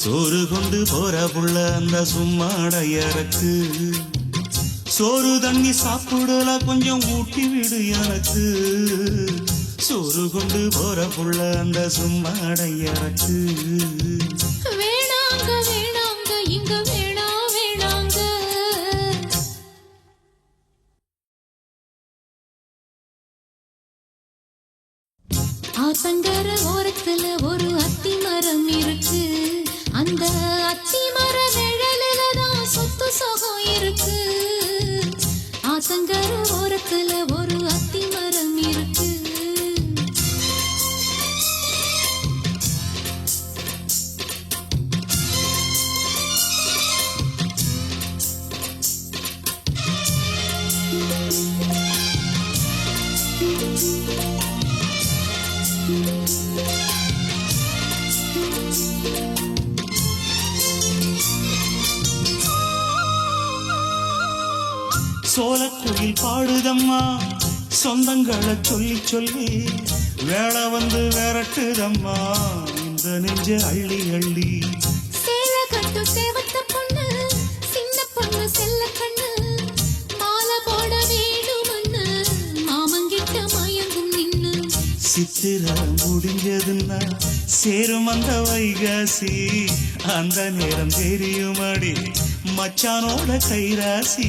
சோறு கொண்டு போற புள்ள அந்த சும்மாடையறக்கு சோறு தண்ணி சாப்பிடல கொஞ்சம் ஊட்டி விடு எனக்கு. சோறு கொண்டு போற புள்ள அந்த சும்மாடையறக்கு வேணாங்க வேணாங்க இங்க வேணா வேணாங்க. ஆத்தங்கர ஓரத்துல ஒரு அத்தி மரம் இருக்கு. அந்த அத்தி மர நிழலுல தான் சொத்து சுகம் இருக்கு. ஆத்தங்கர ஓரத்துல ஒரு அத்தி மரம் இருக்கு. சோலக்குயில் பாடுதம்மா. சொந்தங்களை சொல்லி சொல்லி வேலை வந்து விரட்டுதம்மா. இந்த நெஞ்ச அள்ளி அள்ளி. சித்திர முடிஞ்சதுன்னா சேரும் அந்த வைகாசி. அந்த நேரம் தெரியுமாடி மச்சானோட கைராசி.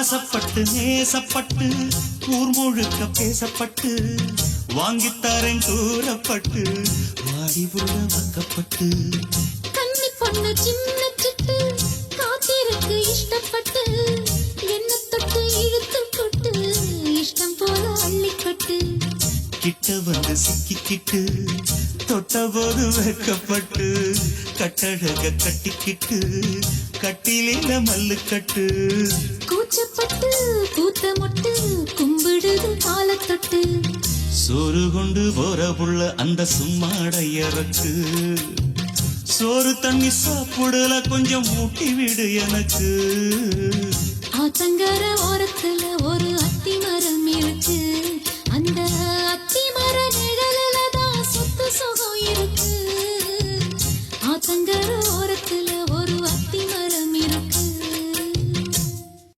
ஆசைப்பட்டு நேசப்பட்டு ஊர் முழுக்க பேசப்பட்டு வாங்கித்தாரன் கூறப்பட்டு வாடி உள்ள வாக்கப்பட்டு. கன்னி பொண்ணு சின்ன சிட்டு காத்திருக்கு இஷ்டப்பட்டு. கிட்ட வந்து சிக்கிக்கிட்டு தொட்ட போது வைக்கப்பட்டு கட்டழக கட்டிக்கிட்டு கட்டிலில மல்லு கட்டு. கூச்சப்பட்டு பூத்த மொட்டு கும்பிடுது காலத்தொட்டு சோறு கொண்டு போற புள்ள அந்த சும்மாடையறக்கு சோறு தண்ணி சாப்பிடல கொஞ்சம் ஊட்டி விடு எனக்கு. ஆத்தங்கர ஓரத்துல ஒரு